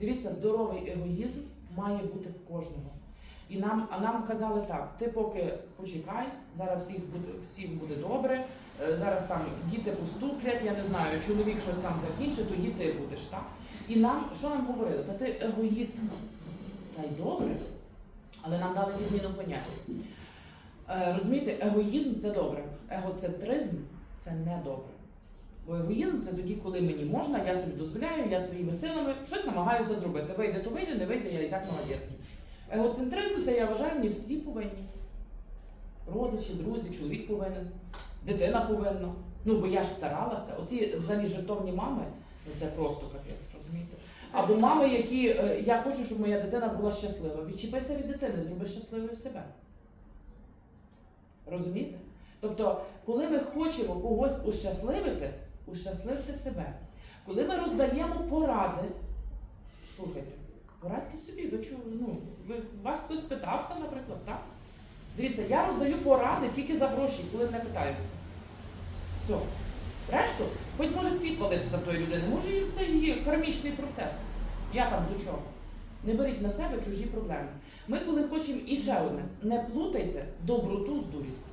Дивіться, здоровий егоїзм має бути в кожного. І нам, а нам казали так: ти поки почекай, зараз всіх буде, всім буде добре, е, зараз там діти поступлять, я не знаю, чоловік щось там закінчить, тоді ти будеш. Так? І нам, що нам говорили? Та ти егоїст, та й добре, але нам дали відміну поняття. Е, розумієте, егоїзм це добре, егоцентризм це не добре. Бо егоїзм це тоді, коли мені можна, я собі дозволяю, я своїми силами щось намагаюся зробити. Вийде, то вийде, не вийде, я і так молодець. Егоцентризм це я вважаю, не всі повинні. Родичі, друзі, чоловік повинен, дитина повинна. Ну, бо я ж старалася. Оці взагалі жертовні мами, ну це просто капець, розумієте? Або мами, які е, я хочу, щоб моя дитина була щаслива. Відчіпися від дитини, зроби щасливою себе. Розумієте? Тобто, коли ми хочемо когось ущасливити, ущасливте себе. Коли ми роздаємо поради, слухайте, порадьте собі, ви чули, ну, ви, вас хтось питався, наприклад, так? Дивіться, я роздаю поради тільки за гроші, коли мене питаються. Все. Решту, хоч може світ валитися тої людини, може це її кармічний процес. Я там до чого. Не беріть на себе чужі проблеми. Ми, коли хочемо і ще одне, не плутайте доброту з дурістю.